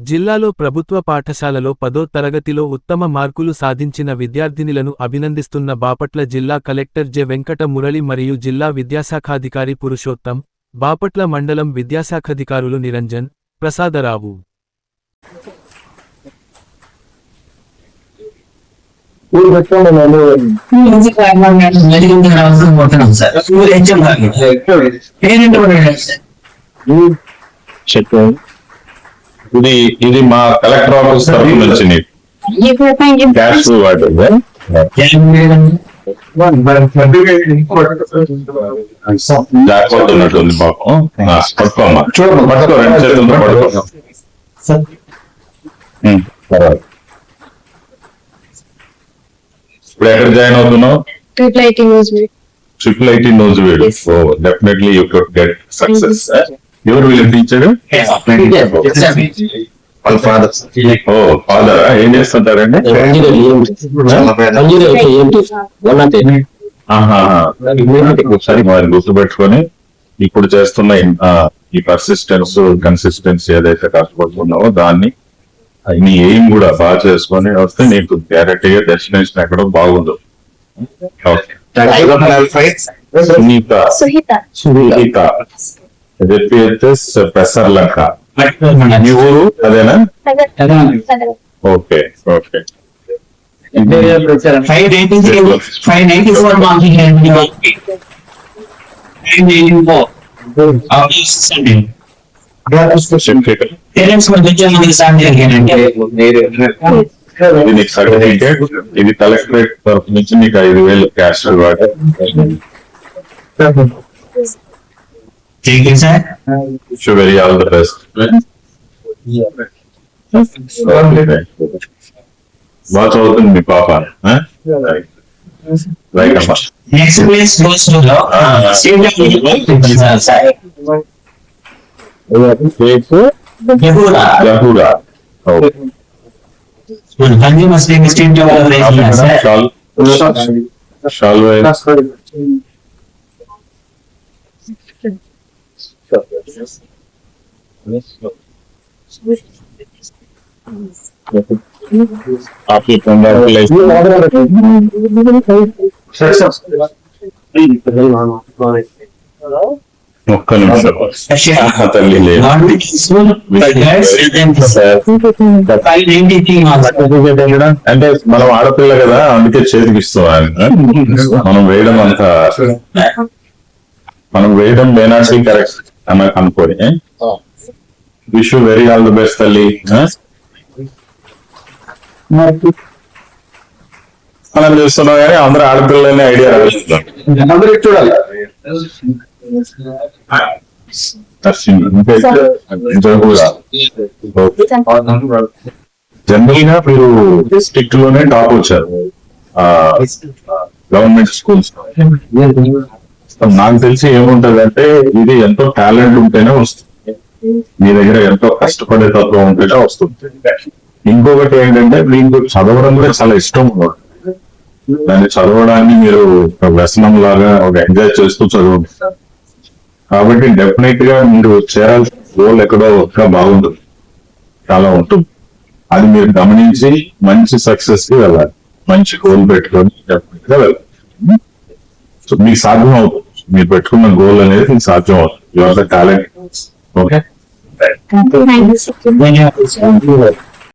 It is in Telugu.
జిల్లాలో ప్రభుత్వ పాఠశాలలో పదో తరగతిలో ఉత్తమ మార్కులు సాధించిన విద్యార్థినిలను అభినందిస్తున్న బాపట్ల జిల్లా కలెక్టర్ జె. వెంకట మురళి మరియు జిల్లా విద్యాశాఖాధికారి పురుషోత్తం బాపట్ల మండలం విద్యాశాఖాధికారులు నిరంజన్ ప్రసాదరావు. చెప్పండి. ఇది ఇది మా కలెక్టర్ ఆఫీస్ తరఫు నుంచి క్యాష్ వాటర్ జాగ్రత్త ఉన్నట్టుంది పాపం పట్టుకోమ్మా. చూడమ్మా, పట్టుకో. రెండు చేతులతో పట్టుకో. పర్వాలేదు. ఇప్పుడు ఎక్కడ జాయిన్ అవుతున్నావు. ట్రిపుల్ ఐటీ నోజ్ వీడు ఓ definitely you could get success ఎవరు వీళ్ళు టీచర్ వాళ్ళ ఫాదర్ ఓ ఫాదర్ ఏం చేస్తుంటారండి? ఆహాహా. సరే మరి గుర్తుపెట్టుకొని ఇప్పుడు చేస్తున్న ఈ పర్సిస్టెన్స్ కన్సిస్టెన్సీ ఏదైతే కష్టపడుతున్నావో దాన్ని నీ ఎయిమ్ కూడా బాగా చేసుకొని వస్తే నీకు గ్యారెంటీగా డెస్టినేషన్ ఎక్కడో బాగుండు. Okay Sunitha Suhita. Sunitha JPHS మీ ఊరు? అదేనా? Okay okay. Five ninety five ninety four marks parents కూడా కొంచెం మంది ఇది సర్టిఫికేట్ ఇది కలెక్టరేట్ తరఫు నుంచి మీకు ఐదు వేలు క్యాష్ ठीक है sir Wish you very all the best. Watch out in Papa. Huh? Like, like a boss. Next place goes to the uh, same side. Yahura. Yahura. Oh. Gandhi Muslim State of the Shall Shall we? Three marks అంటే మనం ఆడపిల్ల కదా అందుకే చేతికి మనం వేయడం అంత మనం వేయడం మేనాటి కరెక్ట్. అనుకోని wish very all the best తల్లి? మనం చూస్తున్నాం కానీ అందరూ ఆడపిల్లలనే ఐడియా అందరికి చూడాలి. జనరల్గా మీరు డిస్ట్రిక్ట్లోనే టాప్ వచ్చారు. Government schools. నాకు తెలిసి ఏముంటది అంటే ఇది ఎంతో టాలెంట్ ఉంటేనే వస్తుంది. మీ దగ్గర ఎంతో కష్టపడే తత్వం ఉంటేనే వస్తుంది. ఇంకొకటి ఏంటంటే మీకు చదవడం కూడా చాలా ఇష్టం ఉండదు దాన్ని చదవడాన్ని మీరు ఒక వ్యసనం లాగా ఒక ఎంజాయ్ చేస్తూ చదవండి. కాబట్టి డెఫినెట్గా మీరు చేరాల్సిన గోల్ ఎక్కడో ఒక బాగుంటుంది. చాలా ఉంటుంది. అది మీరు గమనించి మంచి సక్సెస్కి వెళ్ళాలి. మంచి గోల్ పెట్టుకొని డెఫినెట్గా వెళ్ళాలి. సో మీకు సాధ్యం అవుతుంది. మీరు పెట్టుకున్న గోల్ అనేది మీకు సాధ్యం అవుతుంది. Your the talent okay.